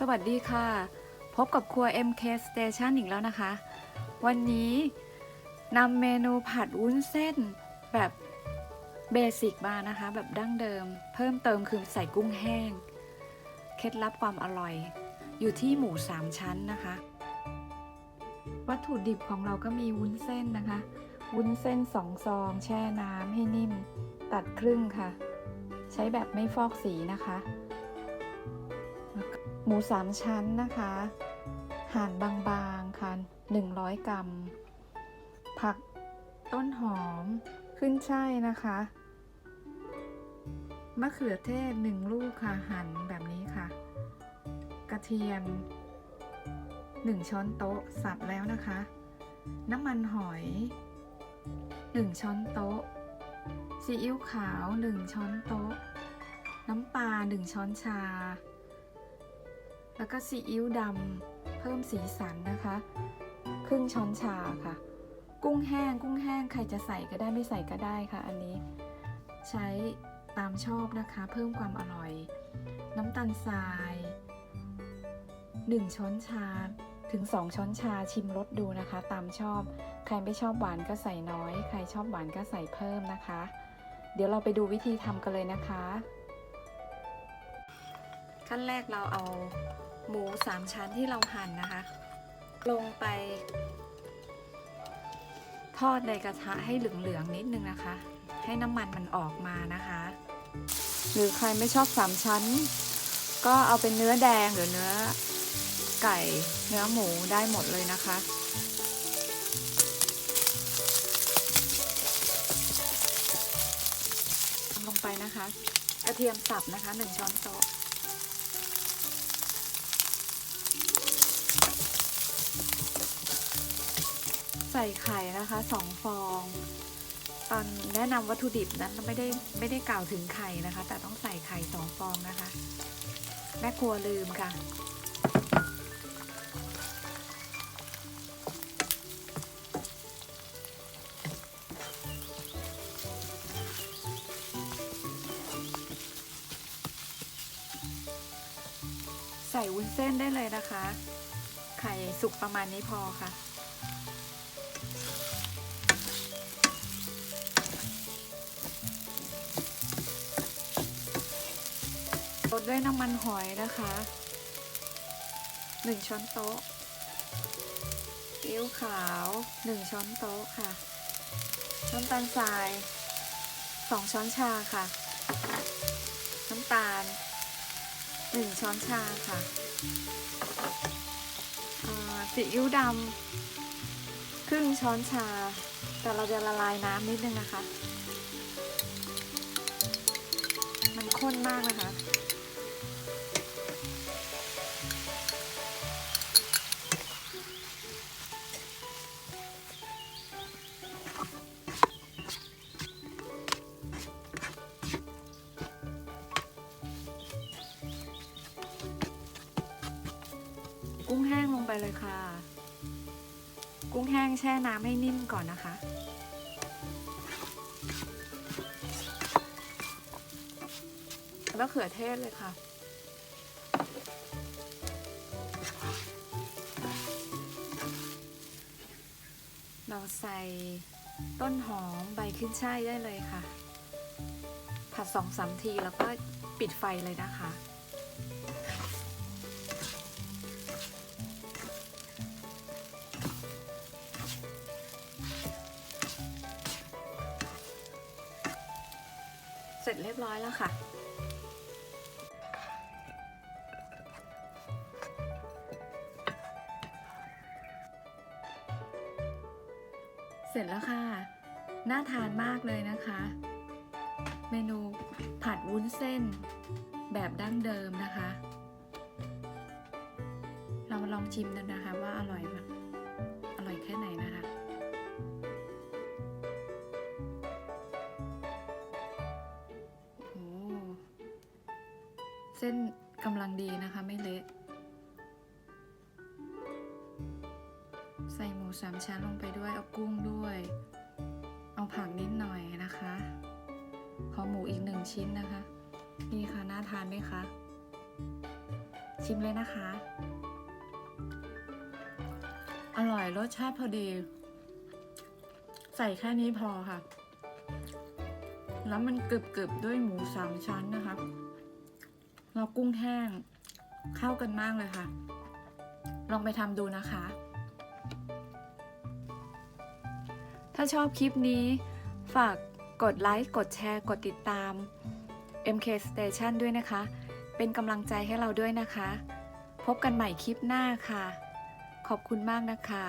สวัสดีค่ะ พบกับครัว MK Station อีกแล้วนะคะ วันนี้นำเมนูผัดวุ้นเส้นแบบเบสิกมานะคะ แบบดั้งเดิม เพิ่มเติมคือใส่กุ้งแห้ง เคล็ดลับความอร่อย อยู่ที่หมูสามชั้นนะคะ วัตถุดิบของเราก็มีวุ้นเส้นนะคะ วุ้นเส้นสองซอง แช่น้ำให้นิ่ม ตัดครึ่งค่ะ ใช้แบบไม่ฟอกสีนะคะ หมูสามชั้นนะคะ หั่นบางๆค่ะ100 กรัม ผักต้นหอมขึ้นช่ายนะคะ มะเขือเทศ1ลูกค่ะหั่นแบบนี้ค่ะ กระเทียม 1 ช้อนโต๊ะสับแล้วนะคะ น้ำมันหอย 1 ช้อนโต๊ะซีอิ๊วขาว 1 ช้อนโต๊ะ น้ำปลา 1 ช้อนชา แล้วก็ซีอิ๊วดำเพิ่มสีสันนะคะ ครึ่งช้อนชาค่ะ กุ้งแห้ง กุ้งแห้งใครจะใส่ก็ได้ไม่ใส่ก็ได้ค่ะ อันนี้ ใช้ตามชอบนะคะ เพิ่มความอร่อย น้ำตาลทราย 1 ช้อนชาถึง 2 ช้อนชาชิมรสดูนะคะ ตามชอบ ใครไม่ชอบหวานก็ใส่น้อย ใครชอบหวานก็ใส่เพิ่มนะคะ เดี๋ยวเราไปดูวิธีทำกันเลยนะคะ ขั้นแรกเราเอา หมูสามชั้นที่เราหั่นนะคะ ลงไป ทอดในกระทะให้เหลืองๆนิดนึงนะคะ ให้น้ำมันมันออกมานะคะ หรือใครไม่ชอบสามชั้น ก็เอาเป็นเนื้อแดงหรือเนื้อไก่เนื้อหมูได้หมดเลยนะคะทำลงไปนะคะ กระเทียมสับนะคะหนึ่งช้อนโต๊ะ ใส่ไข่นะคะสองฟอง ตอนแนะนำวัตถุดิบนั้นไม่ได้ไม่ได้กล่าวถึงไข่นะคะ แต่ต้องใส่ไข่สองฟองนะคะแม่ครัวลืมค่ะ ใส่วุ้นเส้นได้เลยนะคะ ไข่สุกประมาณนี้พอค่ะ ดด้วยน้ำมันหอยนะคะ1ช้อนโต๊ะซีอิ๊วขาว1ช้อนโต๊ะค่ะ น้ำตาลทราย2ช้อนชาค่ะ น้ำตาล1ช้อนชาค่ะซีอิ๊วดำครึ่งช้อนชา แต่เราจะละลายน้ำนิดนึงนะคะ มันข้นมากนะคะ กุ้งแห้งลงไปเลยค่ะ กุ้งแห้งแช่น้ำให้นิ่มก่อนนะคะ แล้วเขือเทศเลยค่ะเราใส่ต้นหอมใบขึ้นช่ายได้เลยค่ะ ผัดสองสามทีแล้วก็ปิดไฟเลยนะคะ เสร็จเรียบร้อยแล้วค่ะ เสร็จแล้วค่ะ น่าทานมากเลยนะคะ เมนูผัดวุ้นเส้น แบบดั้งเดิมนะคะ เรามาลองชิมกันนะคะว่าอร่อยอร่อยแค่ไหนนะคะ ส้นกำลังดีนะคะไม่เละ ใส่หมูสามชั้นลงไปด้วย เอากุ้งด้วย เอาผักนิดหน่อยนะคะ ขอหมูอีกหนึ่งชิ้นนะคะ นี่ค่ะน่าทานไหมคะ ชิมเลยนะคะ อร่อยรสชาติพอดี ใส่แค่นี้พอค่ะ แล้วมันกรึบๆด้วยหมูสามชั้นนะคะ แล้วกุ้งแห้ง เข้ากันมากเลยค่ะ ลองไปทำดูนะคะ ถ้าชอบคลิปนี้ ฝากกดไลค์ กดแชร์ กดติดตาม MK Station ด้วยนะคะ เป็นกำลังใจให้เราด้วยนะคะ พบกันใหม่คลิปหน้าค่ะ ขอบคุณมากนะคะ